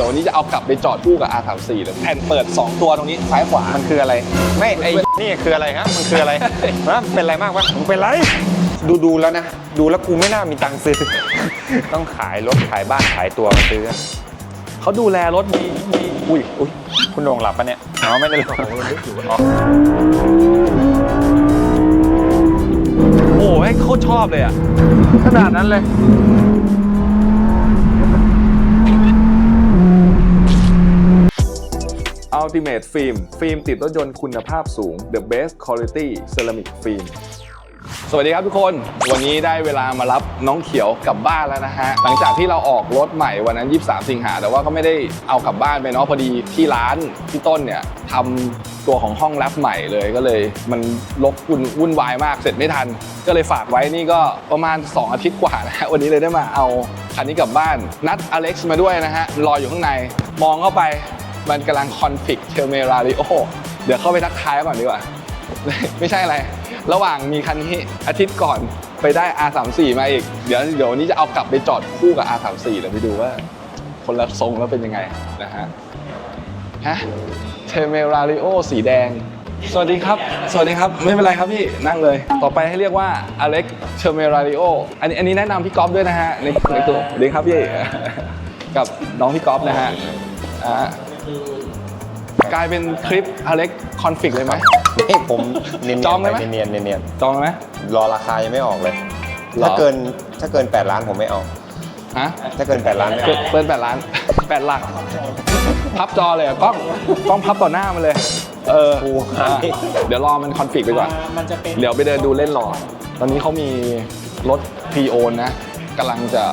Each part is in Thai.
ดี๋ยววันนี้จะเอากลับไปจอดคู่กับ R34 เลยแผ่นเปิด 2 ตัวตรงนี้ซ้ายขวา มันคืออะไร ไม่ไอ้นี่คืออะไรฮะมันคืออะไรฮะเป็นอะไรมากวะมึงเป็นไร ดูดูแล้วนะ ดูแล้วกูไม่น่ามีตังค์ซื้อ ต้องขายรถขายบ้านขายตัวมาซื้อเขาดูแลรถดีดีอุ้ยอุ้ยคุณโหนงหลับปะเนี่ยอ๋อไม่ได้หลับอ๋อโอ้ยเขาชอบเลยอะขนาดนั้นเลย Ultimate Film ฟิล์มติดรถยนต์คุณภาพสูง The Best Quality Ceramic Film สวัสดีครับทุกคน วันนี้ได้เวลามารับน้องเขียวกลับบ้านแล้วนะฮะ หลังจากที่เราออกรถใหม่วันนั้น 23 สิงหา แต่ว่าก็ไม่ได้เอากลับบ้านไปเนาะพอดีที่ร้านพี่ต้นเนี่ยทำตัวของห้องแรปใหม่เลยก็เลย มันลกวุ่นวุ่นวายมากเสร็จไม่ทัน ก็เลยฝากไว้นี่ก็ประมาณ 2 อาทิตย์กว่านะฮะ วันนี้เลยได้มาเอาคันนี้กลับบ้าน นัดอเล็กซ์มาด้วยนะฮะรออยู่ข้างในมองเข้าไป มันกำลังคอนฟิกเทอร์เมราริโอเดี๋ยวเข้าไปทักทายก่อนดีกว่า ไม่ใช่อะไร ระหว่างมีคันนี้อาทิตย์ก่อนไปได้ R34 มาอีก เดี๋ยวเดี๋ยววันนี้จะเอากลับไปจอดคู่กับ R34 เดี๋ยวไปดูว่า คนละทรงแล้วเป็นยังไงนะฮะฮะเทเมราริโอสีแดง สวัสดีครับ สวัสดีครับ ไม่เป็นไรครับพี่ นั่งเลย ต่อไปให้เรียกว่าอเล็กเทเมราริโอ อันนี้อันนี้แนะนำพี่ก๊อฟด้วยนะฮะในในตัวสวัสดีครับพี่ กับน้องพี่ก๊อฟนะฮะอ่า กลายเป็นคลิปอเล็กคอนฟิกเลยไหม นี่ผมเนียนๆจองได้ไหม ปเนียนๆเนียนจองไหมๆรอราคายังไม่ออกเลยหรอถ้าเกินถ้าเกิน 8 ล้านผมไม่เอา ฮะถ้าเกิน 8 ล้านไม่เปิเอาดเปิดแปดล้านแปดหลัก พับจอเลยอะกล้องกล้องพับต่อหน้ามันเลย เอออะเดี๋ยวรอมันคอนฟิกไปก่อน มันจะเป็น เดี๋ยวไปเดินดูเล่นรอตอนนี้เขามีรถพรีโอนนะกำลังจะ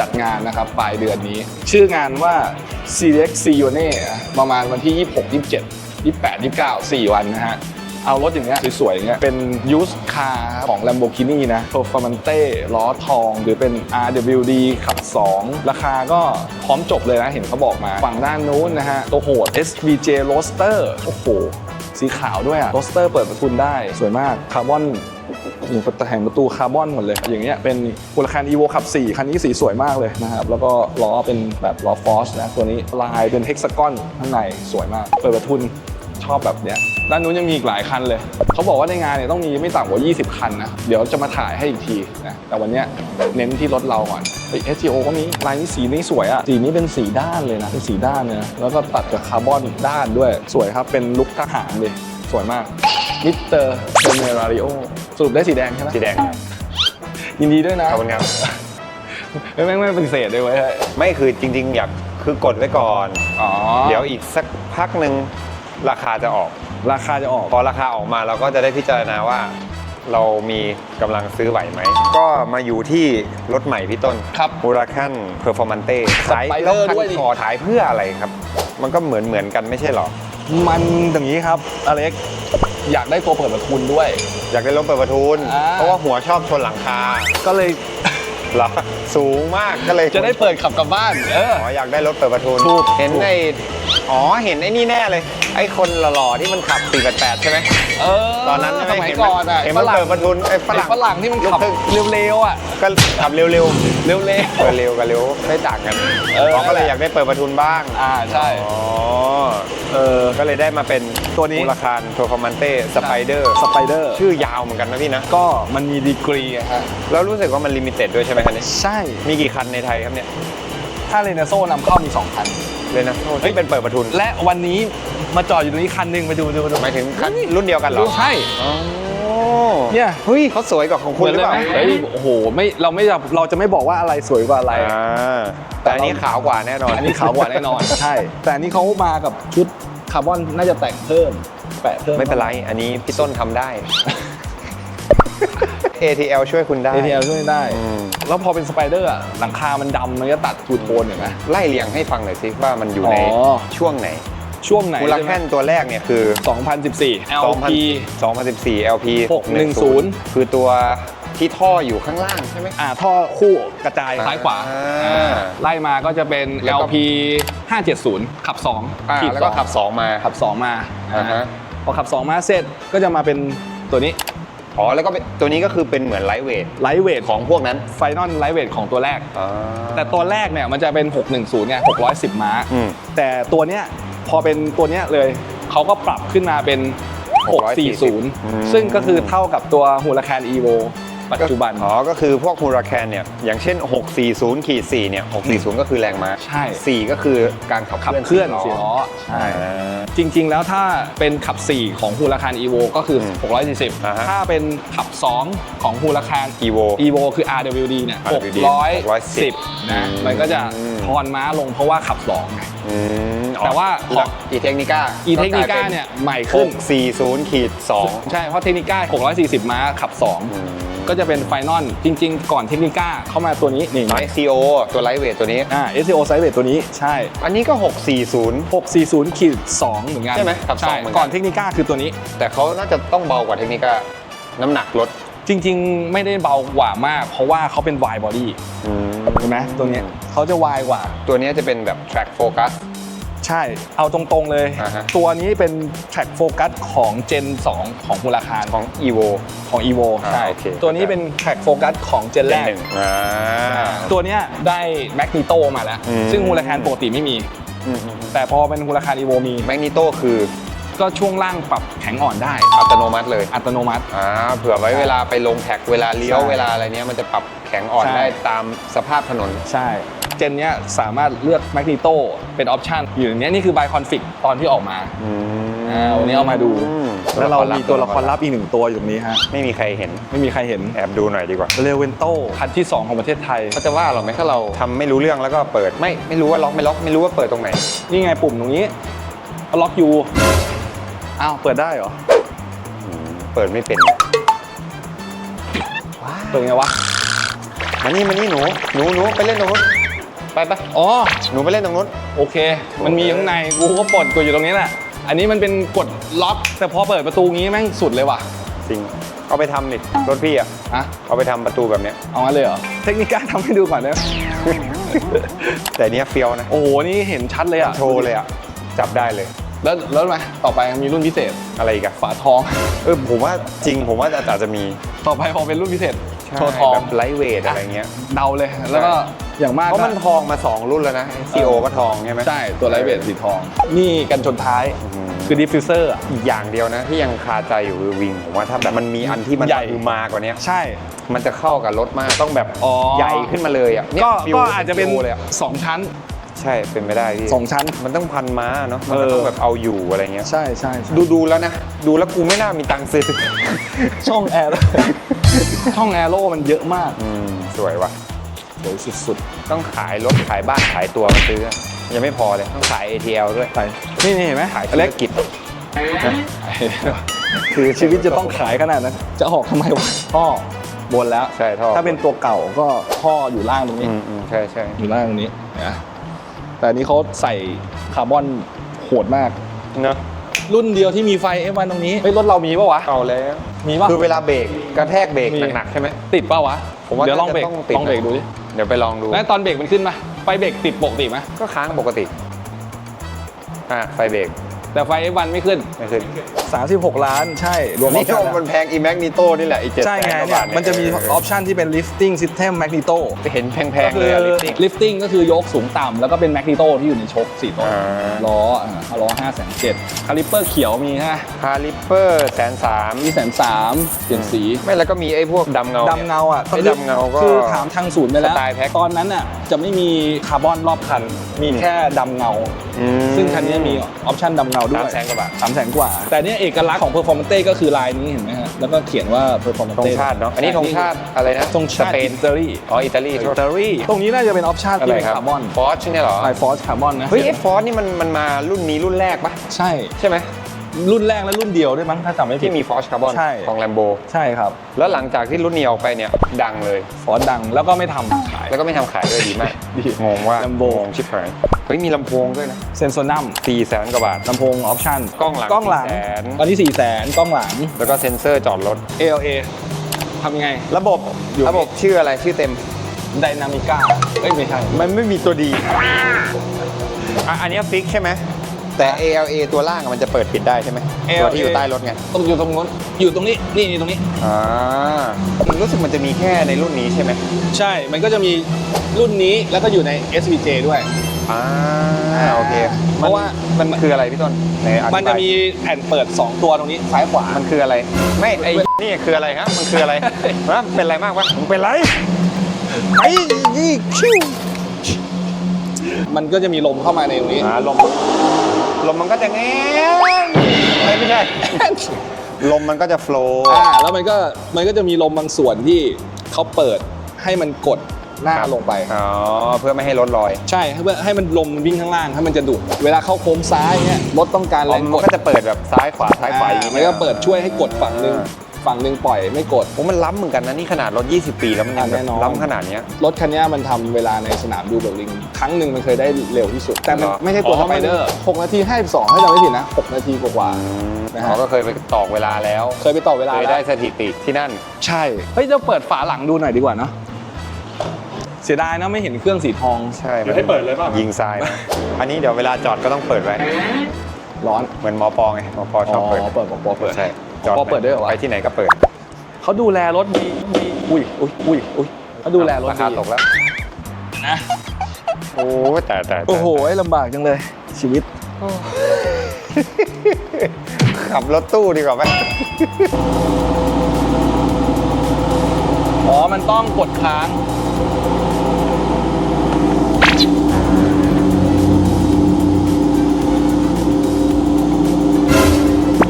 จัดงานนะครับปลายเดือนนี้ ชื่องานว่า c d x c i o n e ประมาณวันที่ 26 27 28 29 4 วันนะฮะ เอารถอย่างเงี้ยสวยๆอย่างเงี้ยเป็นยูสคาร์ของ Lamborghini นะ Performante ล้อทอง หรือเป็น RWD ขับ 2 ราคาก็พร้อมจบเลยนะ เห็นเขาบอกมาฝั่งด้านนู้นนะฮะ ตัวโหด SVJ Roadster โอ้โห สีขาวด้วยอะโรสเตอร์เปิดประทุนได้สวยมากคาร์บอน อย่างประแห่งประตูคาร์บอนหมดเลย อย่างเงี้ยเป็นมูลค่าอีโวขับ 4 คันนี้สีสวยมากเลยนะครับ แล้วก็ล้อเป็นแบบล้อฟอสนะ ตัวนี้ลายเป็นเฮกซากอนข้างในสวยมาก เปิดประทุนชอบแบบเนี้ยด้านนู้นยังมีอีกหลายคันเลย เขาบอกว่าในงานเนี่ยต้องมีไม่ต่ำกว่า 20 คันนะ เดี๋ยวจะมาถ่ายให้อีกทีนะ แต่วันเนี้ยเน้นที่รถเราก่อนเฮ้ย SGO ก็มีลายนี้สีนี้สวยอะสีนี้เป็นสีด้านเลยนะ เป็นสีด้านเลยนะแล้วก็ตัดกับคาร์บอนด้านด้วย สวยครับ เป็นลุคทหารเลย สวยมากมิสเตอร์เทเมราริโอสรุปได้สีแดงใช่ไหมสีแดงครับยินดีด้วยนะขอบคุณครับไม่ไม่ไม่ปฏิเสธเลยเว้ยไม่คือจริง ๆ อยากคือกดไว้ก่อนอ๋อเดี๋ยวอีกสักพักหนึ่งราคาจะออก ราคาจะออก พอราคาออกมาเราก็จะได้พิจารณาว่า เรามีกำลังซื้อไหวไหม ก็มาอยู่ที่รถใหม่พี่ต้นครับมูราคันเพอร์ฟอร์มันเต้ขาย Spider แล้วคันด้วยดิคอขายเพื่ออะไรครับ มันก็เหมือนเหมือนกันไม่ใช่หรอ มันอย่างนี้ครับอเล็กอยากได้ตัวเปิดประทุนด้วย อยากได้รถเปิดประทุน อ่า เพราะว่าหัวชอบชนหลังคาก็เลยเหรอสูงมากก็เลยจะได้เปิดขับกลับบ้าน เออ อ๋ออยากได้รถเปิดประทุนถูก เห็นไอ้ อ๋อเห็นไอ้นี่แน่เลย ไอ้คนหล่อๆที่มันขับ 488 ใช่ไหมเออตอนนั้นใช่ไหสมัยก่อนอะเห็นมันฝรั่งเปิดประทุนไอ้ฝรั่งฝรั่งที่มันขับลูกครึ่งเร็วๆอะก็ขับเร็วๆเร็วเออเร็วกับเร็วไม่ต่างกันเออเขาก็เลยอยากได้เปิดประทุนบ้างๆอ่าใช่อ๋อเออก็เลยได้มาเป็นตัวนี้มูลคารโทฟอร์มันเต้สไปเดอร์สไปเดอร์ชื่อยาวเหมือนกันนะพี่นะ ก็มันมีดีกรีอะฮะแล้วรู้สึกว่ามันลิมิเต็ดด้วยใช่ไหมคันนี้ใช่มีกี่คันในไทยครับเนี่ยถ้าเรเนโซนำเข้ามี2คัน เลยนะที่เป็นเปิดประทุนและวันนี้มาจอดอยู่ตรงนี้คันหนึ่งไปดูดูดูหมายถึงคันรุ่นเดียวกันเหรอใช่ อ๋อเนี่ย เฮ้ยเขาสวยกว่าของเหคุณมือนหรือเลยเปล่าไหมเฮ้ยโอ้โหไม่เราไม่จะเราจะไม่บอกว่าอะไรสวยกว่าอะไร อ่าแต่อันนี้ขาวกว่าแน่นอน อันนี้ขาวกว่าแน่นอน ใช่ แต่อันนี้เขามากับชุดคาร์บอนน่าจะแต่งเพิ่ม แปะเพิ่ม ไม่เป็นไร อันนี้พี่ต้นทำได้ ATL ช่วยคุณได้ ATL ช่วยได้อืมแล้วพอเป็นสไปเดอร์อะหลังคามันดำมันก็ตัดทูโทนเห็นไหม ไล่เรียงให้ฟังหน่อยสิว่ามันอยู่ในอ๋อ ช่วงไหนช่วงไหนมูลค่าตัวแรกเนี่ยคือ 2014 LP 2014 LP 610 คือตัวที่ท่ออยู่ข้างล่างใช่ไหม อ่าท่อคู่กระจายซ้ายขวาอ่าอ่าไล่มาก็จะเป็น แล้วก็ LP 570 ขับ2อ่าขีดแล้วก็สองขับ 2 มา ขับ 2 มาอ่าฮะ พอขับ 2 มาเสร็จก็จะมาเป็นตัวนี้ อ๋อ แล้วก็เป็นตัวนี้ก็คือเป็นเหมือนไลท์เวทไลท์เวทของพวกนั้นไฟนอลไลท์เวทของตัวแรก อ่า แต่ตัวแรกเนี่ยมันจะเป็น 610เนี่ย610 ม้า อืมแต่ตัวเนี้ยพอเป็นตัวเนี้ยเลยเขาก็ปรับขึ้นมาเป็น 640ซึ่งก็คือเท่ากับตัวฮูลาแคนอีโว ปัจจุบัน อ๋อ ก็คือพวกฮูราแคนเนี่ย อย่างเช่น 640ขีด4เนี่ย 640 ก็คือแรงม้าใช่ 4 ก็คือการขับขับเคลื่อนสี่ล้อใช่จริง ๆ แล้วถ้าเป็นขับ 4 ของฮูลาคาน Evo ก็คืออืมอ่าฮะ640ถ้าเป็นขับ 2 ของฮูลาคาน Evo Evo คือ RWD เนี่ย RWD 610นะอืมมันก็จะทอนม้าลงเพราะว่าขับ 2 ไง อืมอ๋อแต่ว่าของ อีเทคนิก้า e t e c h n i c a เนี่ย ใหม่ขึ้น 640ขีด2 ใช่ เพราะเทคนิก้า640 ม้าขับ 2 ก็จะเป็นไฟนอลจริง ๆ ก่อนเทคนิก้าเข้ามาตัวนี้นี่ SCO ตัวไลท์เวทตัวนี้ อ่า SEO ไซส์เบตัวนี้ใช่ อันนี้ก็ 640 640ขีด2เหมือนกันใช่ไหมขับสองใช่เหมือนกันก่อนเทคนิก้าคือตัวนี้ แต่เขาน่าจะต้องเบากว่าเทคนิก้าน้ำหนักลดจริง ๆ ไม่ได้เบากว่ามาก เพราะว่าเขาเป็น wide body เห็นไหมตัวเนี้ยเขาจะ wide กว่า ตัวนี้จะเป็นแบบ track focus ใช่เอาตรงๆเลย อ่าฮะ ตัวนี้เป็น track focus ของ Gen 2 ของมูลคารของ evo ของ Evo อ่าใช่โอเค ตัวนี้เป็น track focus ของ Gen แรก หนึ่งอ่า ตัวเนี้ยได้ Magneto มาแล้ว อืม ซึ่งมูลคารปกติไม่มีอืมอืมแต่พอเป็นมูลคาร Evo มี แมกนิโตคือก็ช่วงล่างปรับแข็งอ่อนได้ อัตโนมัติเลยอัตโนมัติ อ่าเผื่อไว้เวลาไปลงแท็กเวลาเลี้ยวใช่เวลาอะไรเนี้ยมันจะปรับแข็งอ่อนใช่ ได้ตามสภาพถนน ใช่ เจนเนี้ยสามารถเลือก Magneto เป็นออปชันอยู่ในเนี้ยนี่คือ by config ตอนที่ออกมา อ่าวันนี้เอามาดูอืมแล้วเรามีตัวละครลับอีกหนึ่งตัวอยู่ตรงนี้ฮะ ไม่มีใครเห็นไม่มีใครเห็นแอบดูหน่อยดีกว่าเรเวนโตคันที่ 2 ของประเทศไทย เขาจะว่าเราไหมถ้าเราทำไม่รู้เรื่องแล้วก็เปิดไม่ไม่รู้ว่าล็อกไม่ล็อกไม่รู้ว่าเปิดตรงไหน นี่ไงปุ่มตรงนี้ล็อกยูอ้าว เปิดได้เหรออืมเปิดไม่เป็นเปิดไงวะมานี่มานี่หนูหนูหนูไปเล่นตรงนู้น ไปไปอ๋อ หนูไปเล่นตรงนู้น โอเค มันมีข้างใน กูก็ปลดตัวอยู่ตรงนี้แหละ อันนี้มันเป็นกดล็อก แต่พอเปิดประตูงี้แม่งสุดเลยว่ะ จริง เอาไปทำดิรถพี่อะฮะ เอาไปทำประตูแบบเนี้ย เอางั้นเลยเหรอ เทคนิคการทำให้ดูก่อนได้ไหมแต่เนี้ยเฟี้ยวนะ โอ้โห นี่เห็นชัดเลยอะ โชว์เลยอะจับได้เลย แล้วแล้วไหมต่อไปมีรุ่นพิเศษ อะไรอีกอะฝาทอง เออผมว่าจริงผมว่าอาจจะมี ต่อไปพอเป็นรุ่นพิเศษ โชว์ทอง แบบไลท์เวทอะไรเงี้ย เดาเลย แล้วก็อย่างมากเพราะมันทองมา 2 รุ่นแล้วนะ CO ก็ทองใช่ไหมใช่ตัวไลท์เวทสีทอง นี่กันชนท้ายอืมคือดิฟฟิวเซอร์ อีกอย่างเดียวนะ ที่ยังคาใจอยู่คือวิงผมว่าถ้าแบบมันมีอันที่มันใหญ่คือมากว่านี้ใช่ มันจะเข้ากับรถมากต้องแบบอ๋อ ใหญ่ขึ้นมาเลยอะเนี่ยก็ฟิลก็อาจจะเป็นฟิลเลยอะ 2 ชั้น ใช่เป็นไม่ได้พี่2ชั้น มันต้องพันม้าเนาะมันก็เออต้องแบบเอาอยู่อะไรเงี้ยใช่ใช่ดูดูแล้วนะ ดูแล้วกูไม่น่ามีตังค์ซื้อช่องแอร์ช่องแอโร่มันเยอะมากอืมสวยว่ะสวยสุดต้องขายรถขายบ้านขายตัวมาซื้อ ยังไม่พอเลยต้องขาย ATL ด้วยๆไปนี่นี่เห็นไหมขายธุเล็รกกิจคือชีวิตจะต้องขายขนาดนั้น จะออกทำไมวะท่อบนแล้วใช่ท่อถ้าเป็นตัวเก่าก็ท่ออยู่ล่างตรงนี้อืมอืมใช่ใช่อยู่ล่างตรงนี้นะ แต่อันนี้เขาใส่คาร์บอนโหดมากเนาะรุ่นเดียวที่มีไฟ F1 ตรงนี้ เฮ้ยรถเรามีปะวะ เอาแล้ว มีปะ คือเวลาเบรกกระแทกเบรกมี หนักๆใช่ไหม ติดปะวะผมว่าเดี๋ยวลองน่าจะเบรกต้องติดลองเบรกดูดิเดี๋ยวไปลองดู แล้วตอนเบรกมันขึ้นมาไฟเบรกติดปกติไหมก็ค้างปกติ อ่าไฟเบรก แต่ไฟ F1 ไม่ขึ้น ไม่ขึ้น36 ล้านใช่รวมนี่ออปก็ชั่นมันแพงอีแมกนิโตนี่แหละอีเจ็ดใช่ไงกว่าเนี่ยบาทมันจะมีออปชันที่เป็น lifting system magneto เห็นแพก็งๆคืเลยออะลิฟติ้ง lifting ก็คือยกสูงต่ำแล้วก็เป็น magneto ที่อยู่ในชก4ตัวอ่า ล้ออ่าล้อ5แสนเจ็ดคาลิปเปอร์เขียวมีฮะคาลิปเปอร์แสนสามมีแสนสามเปลี่ยนสี ไม่แล้วก็มีไอ้พวกดำเงานี่ย ดำเงาอะไอ้ดำเงาก็คือถามทางศูนย์ไปแล้ว สไตล์แพ็ค ตอนนั้นอะจะไม่มีคาร์บอนรอบคัน มีแค่ดำเงา อืมซึ่งคันนี้มีออปชันดำเงาด้วยสามแสนกว่าบาทสามแสนกว่า แต่เนี่ยเอกลักษณ์ของ performance ก็คือลายนี้เห็นไหมฮะแล้วก็เขียนว่า performance ธงชาติเนาะอันนี้ธงชาติอะไรนะธงชาติสเปนอิตาลีอ๋ออิตาลีอิตาลีตรงนี้น่าจะเป็นออปชันอะที่ไรเป็นครับคาร์บอนฟอสใช่ไหมเหรอไฟฟอสคาร์บอนนะเฮ้ยไอ้ฟอสนี่มันมันมารุ่นนี้รุ่นแรกปะใช่ใช่ไหมรุ่นแรกและรุ่นเดียวด้วยมั้งถ้าจำไม่ผิดที่มีฟอสคาร์บอนใช่ของแลมโบใช่ครับ แล้วหลังจากที่รุ่นนี้ออกไปเนี่ยดังเลยฟอสดังแล้วก็ไม่ทำขายแล้วก็ไม่ทำขายด้วยดีมาก ดีงงว่า Lambo งงชิบหายเฮ้ยมีลำโพงด้วยนะเซนโซนัมสี่แสนกว่าบาท ลำโพงออปชันกล้องหลังกล้องหลัง400,000 ตอนนี้4 0 0 0 0 0กล้องหลัง แล้วก็เซ็นเซอร์จอดรถ ALA ทำยังไง ระบบอยู่ ระบบชื่ออะไรชื่อเต็ม ไดนามิก้าเอ้ยไม่ใช่ มันไม่มีตัวดีอะอันนี้ฟิกใช่ไหม แต่ ALA ตัวล่างอะมันจะเปิดปิดได้ใช่ไหม ALA ตัวที่อยู่ใต้รถไงต้องอยู่ตรงนู้นอยู่ตรงนี้นี่นี่ตรงนี้ อ่ารู้สึกมันจะมีแค่ในรุ่นนี้ใช่ไหมใช่ มันก็จะมีรุ่นนี้แล้วก็อยู่ใน SVJ ด้วย อ่าโอเคเพราะว่ามั นคืออะไรพี่ต้นไหนอธิบายมันจะมีแผ่นเปิด 2 ตัวตรงนี้ซ้ายขวา มันคืออะไร ไม่ไอ้นี่คืออะไรครับ มันคืออะไรฮะเป็นอะไรมากวะมึงเป็นไรไอ้ยี่คิวมันก็จะมีลมเข้ามาในตรงนี้ อ่าลม ลมมันก็จะแง้มไม่ไม่ใช่ ลมมันก็จะโฟล์อ่าแล้วมันก็มันก็จะมีลมบางส่วนที่เขาเปิดให้มันกดหน้าลงไป อ๋อเพื่อไม่ให้รถลอยใช่ให้เพื่อให้มันลมมันวิ่งข้างล่างให้มันจะดุดเวลาเข้าโค้งซ้ายเนี่ยรถต้องการอ๋แรองมันกดก็จะเปิดแบบซ้ายขวาซ้ายขวาอย่างอ่ามันก็เปิดช่วยให้กดฝั่งหนึ่งอ่า ฝั่งหนึ่งปล่อยไม่กดโอ้มันล้ำเหมือนกันนะนี่ขนาดรถ 20 ปีแล้วมันยังแบแน่บนอน ล้ำขนาดเนี้ย รถคันเนี้ยมันทำเวลาในสนามดูเบลลิง ครั้งหนึ่งมันเคยได้เร็วที่สุด แต่มันเหรอไม่ใช่ตัวอ๋สอไปเดอร์6นาที52ถ้าจำไม่ผิดนะ 6 นาทีกว่า นะฮะอ๋อก็เคยไปตอกเวลาแล้วๆเคยไปต่อเวลาเคยแล้วได้สถิติที่นั่น ใช่ เฮ้ยเราเปิดฝาหลังดูหน่อยดีกว่าเนาะเสียดายนะไม่เห็นเครื่องสีทองใช่เดี๋ยวให้เปิดเลยเปล่ายิงทรายมาอันนี้เดี๋ยวเวลาจอดก็ต้องเปิดไว้ ร้อนเหมือนมอปอไงมอปอชอบเปิดอ๋อเปิดปอเปิดใช่ มอปอเปิดด้วยเหรอวะไปที่ไหนก็เปิดเขาดูแลรถดีดีอุ้ยอุ้ยอุ้ยอุ้ยเขาดูแลรถราคาดีตกแล้วนะโอ้ยแต่แต่แต่โอ้โหลำบากจังเลย ชีวิตขับรถตู้ดีกว่าไหมอ๋อ มันต้องกดค้าง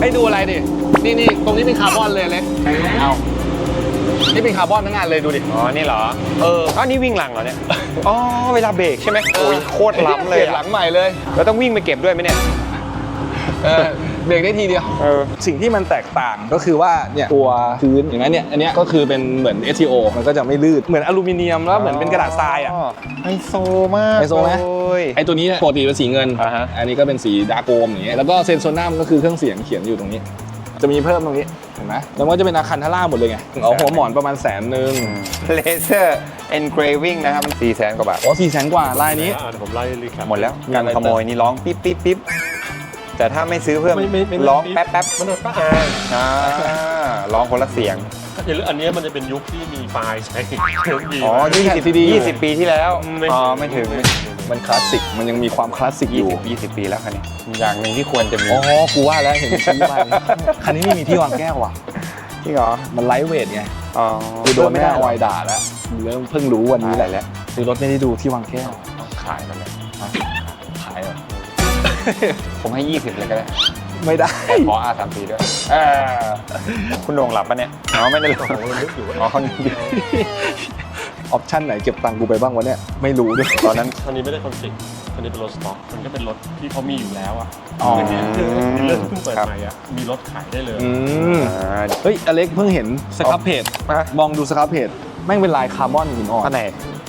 ให้ดูอะไรดิ นี่นี่ตรงนี้เป็นคาร์บอนเลยเล็กเอานี่เป็นคาร์บอนทั้งงานเลยดูดิ อ๋อ นี่เหรอ เอออ้าวนี่วิ่งหลังเหรอเนี่ย อ๋อ เวลาเบรกใช่ไหมโอ้ยโคตรล้ำเลยปนหลัอะงใหม่เลย แล้วต้องวิ่งไปเก็บด้วยไหมเนี่ย เออ เบรกได้ทีเดียว เออ สิ่งที่มันแตกต่างก็คือว่าเนี่ยตัวพื้นอย่างนั้นเนี่ย อันเนี้ยก็คือเป็นเหมือน STO มันก็จะไม่ลื่น เหมือนอลูมิเนียมแล้วเหมือนเป็นกระดาษทรายอะไฮโซมากไฮโซไหมเลยไอตัวนี้เนี่ยปกติเป็นสีเงินอ่าฮะอันนี้ก็เป็นสีดาร์กโกมอย่างเงี้ย แล้วก็เซนโซนัมก็คือเครื่องเสียงเขียนอยู่ตรงนี้ จะมีเพิ่มตรงนี้เห็นไหมแล้วมันก็จะเป็นอาคันทาร่าหมดเลยไงเอาหัวหมอนประมาณแสนหนึ่งเลเซอร์เอนเกรวิ่งนะครับมันสี่แสนกว่าบาทโอ้สี่แสนกว่าลายนี้อ่าเดี๋ยวผมไล่รีแคปหมดแล้วมีการอะไรขโมยนี่ร้องปิ๊บปิ๊บปิ๊บแต่ถ้าไม่ซื้อเพิ่มไม่ไม่ไม่ร้องแป๊บแป๊บมันโดนป้าอ่าอ่าร้องคนละเสียง อย่าลืมอันเนี้ยมันจะเป็นยุคที่มีไฟล์ใช้ดีอ๋อมากยี่สิบ CD ยี่สิบปีที่แล้วไม่อ๋อไม่ถึง มันคลาสสิก มันยังมีความคลาสสิกอยี่ยู่สิบยี่สิบปีแล้วคันนี้ อย่างหนึ่งที่ควรจะมี อ๋อกูว่าแล้วเห็นชี้ไปคันนี้ไม่มีที่วางแก้วว่ะ จริงเหรอมันไลท์เวทไงอ๋อคือโดนแม่ได้ออยด่าแล้วเริ่มเพิ่งรู้วันนี้นี้แหแหละละคือรถไม่ได้ดูที่วางแก้วต้องขายมันเลยขายเหรอ ผมให้ยี่สิบเลยก็ได้ ไม่ได้แต่ขออาสามปีด้วยเออคุณโหนงหลับปะเนี่ยอ๋อไม่ได้หลับผมนึกอยู่ว่าอ๋อเขานึกอยู่ออปชั่นไหนเก็บตังค์กูไปบ้างวะเนี่ยไม่รู้ด้วยตอนนั้นคันนี้ไม่ได้คอนฟ lict คันนี้เป็นรถสต็อกมันก็เป็นรถที่เขามีอยู่แล้วอะอ๋ออันเนี้ยคือเรื่องที่เพิ่งเปิดครับใหม่อะมีรถขายได้เลยอืมอ่าเฮ้ยอเล็กเพิ่งเห็นสครับเพจมามองดูสครับเพจแม่งเป็นลายคาร์บอนหินอ่ออันนไหน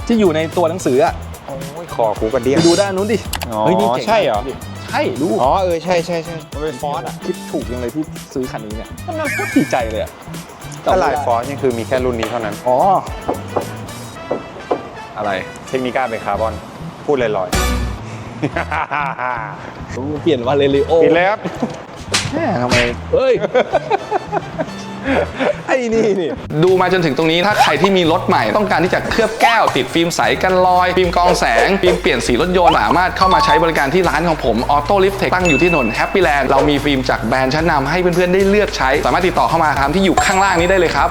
ที่อยู่ในตัวหนังสืออะโอ้ยคอกูกระเดี้ยไปงดูด้านนู้นดิอ๋อเฮ้ยนี่เจ๋งใช่เหรอใช่ดูอ๋อเออใช่ใช่ใช่มันเป็นฟอร์ดอะคิดถูกยังเลยที่ซื้อคันนี้เนี่ยมันน่าโคตรดีใจเลยอะถ้าลายฟอร์ดนี่คือมีแค่รุ่นนี้เท่านั้น อ๋อ อะไรเทคนิก้าเป็นคาร์บอน พูดลอยเปลี่ยนวาเลริโอๆปิดเลยครับ แม่ทำไม เฮ้ยไอ้ นี่นี่ดูมาจนถึงตรงนี้ถ้าใครที่มีรถใหม่ต้องการที่จะเคลือบแก้วติดฟิล์มใสกันรอย ฟิล์มกองแสง ฟิล์มเปลี่ยนสีรถยนต์สามารถเข้ามาใช้บริการที่ร้านของผมออโต้ลิฟเทคตั้งอยู่ที่ถนนแฮปปี้แลนด์เรามีฟิล์มจากแบรนด์ชั้นนำให้เพื่อนๆได้เลือกใช้ สามารถติดต่อเข้ามาตามที่อยู่ข้างล่างนี้ได้เลยครับ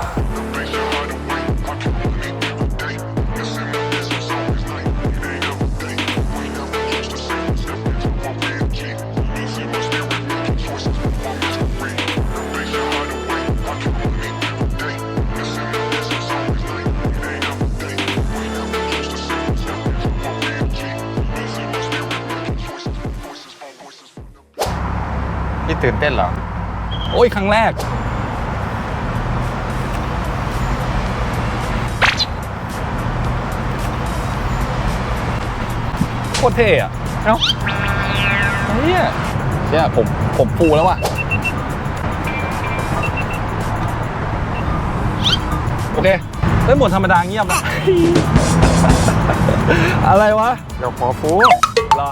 นี่ตื่นเต้นเหรอ โอ้ย ครั้งแรก โคตรเท่อะเอ้าเนี่ยเนี่ยผม ผมฟูแล้วว่ะ โอเคเล่นหมดธรรมดาเงียบนะ อะไรวะ เดี๋ยวขอฟูรอ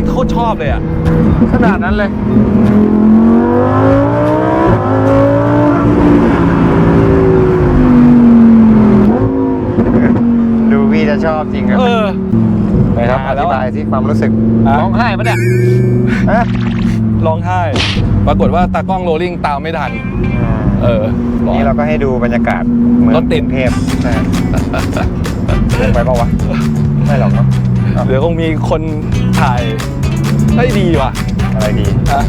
ตรชอบเลยอะ ขนาดนั้นเลย ดูพี่จะชอบจริงครับเออนะครับมาอแล้วธิบายที่ความรู้สึกอะ ร้องไห้ปะเนี่ยฮะร้องไห้ ปรากฏว่าตากล้องโรลลิ่งตามไม่ทัน เออร้อน นี่เราก็ให้ดูบรรยากาศเมืองรถติด กรุงเทพใช่ลงไปปะวะ ไม่หรอกเนาะเอาเดี๋ยวคงมีคน ถ่ายได้ดีว่ะอะไรดีอะ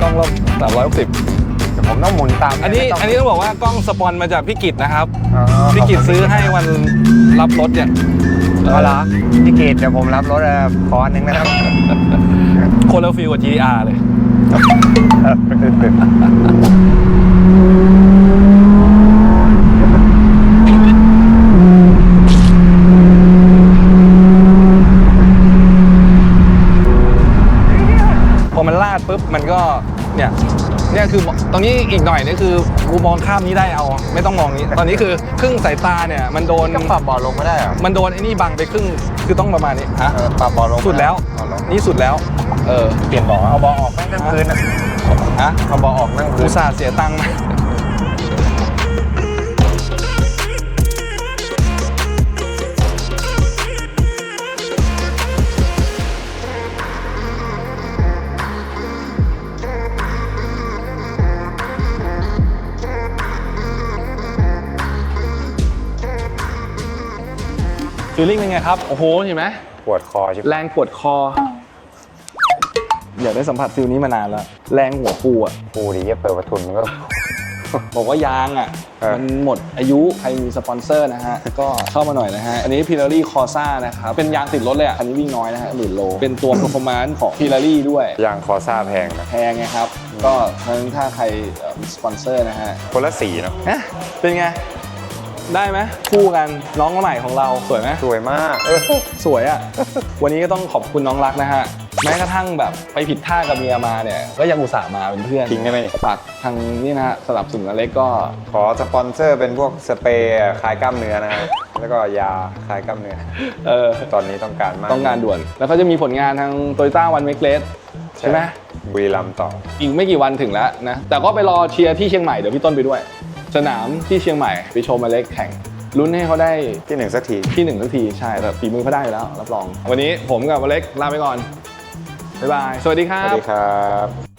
กล้องเราสามร้อยหกสิบแต่ผมต้องหมุนตามอันนี้ไม่ต้งอันนี้ต้องบอกว่ากล้องสปอนมาจากพี่กิตนะครับอ๋อพี่กิตซื้อให้วันรับรถเนี่ยเอาเหรอพี่เกดเดี๋ยวผมรับรถเอ่อคอนหนึ่งนะครับ คนละฟิลกับ GTR เลยพอมันลาด ปุ๊บมันก็เนี่ยเนี่ยคือตรงนี้อีกหน่อยนี่คือกูมองข้ามนี้ได้เอาไม่ต้องมองนี้ ตอนนี้คือครึ่งสายตาเนี่ยมันโดนก็ปรับเบาะลงไม่ได้เหรอมันโดนไอ้นี่บังไปครึ่งคือต้องประมาณนี้ฮะเออปรับเบาะลงสุดแล้วเบาะลงนี่สุดแล้วเออเปลี่ยนเบาะเอาเบาะออกแม่งทั้งคืนอะฮะเอาเบาะออกนั่งคือุนตส่าห์เสียตังค์ ฟีลลิ่งเป็นไงครับ โอ้โหเห็นไหมปวดคอใช่ไหมแรงปวดคอ อยากได้สัมผัสฟิลนี้มานานแล้ว แรงหัวปูอะ ปูดีจะเปิดประทุนมันก็ บอกว่ายางอะ เออ มันหมดอายุใครมีสปอนเซอร์นะฮะ ก็เข้ามาหน่อยนะฮะ อันนี้ p i r a r i Corsa นะครับ เป็นยางติดรถเลยอะ คันนี้วิ่งน้อยนะฮะหมื่นโล เป็นตัว performance ของ p i r a r i ด้วย ยางคอซ่าแพงนะ แพงไงครับ ก็ทั้งถ้าใครเอ่อมีสปอนเซอร์นะฮะคนละสีเนาะเอ๊ะเป็นไง ได้ไหมคู่กันน้องใหม่ของเราสวยไหมสวยมากเออสวยอะ่ะ วันนี้ก็ต้องขอบคุณน้องรักนะฮะ แม้กระทั่งแบบไปผิดท่ากับเมียมาเนี่ย ก็ยังอุตส่าห์มาเป็นเพื่อนทิ้งได้ไหมฝากทางนี่นะฮะสลับสนุนอเล็กก็ ขอสปอนเซอร์เป็นพวกสเปรย์คลายกล้ามเนื้อนะฮะแล้วก็ยาคลายกล้ามเนื้อเออตอนนี้ต้องการมากต้องการด่วน แล้วก็จะมีผลงานทางโตโยต้าวันเมกเลสใช่ไหมบุรีรัมย์ต่ออีกไม่กี่วันถึงแล้วนะแต่ก็ไปรอเชียร์ที่เชียงใหม่เดี๋ยวพี่ต้นไปด้วย สนามที่เชียงใหม่ไปชมาเล็กแข่งลุ้นให้เขาได้ที่หนึ่งสักที ที่หนึ่งสักทีใช่แต่ฝีมือเขาได้อยู่แล้วรับรอง วันนี้ผมกับมาเล็กลาไปก่อนบ๊ายบายสวัสดีครัวัสบ ดีครับ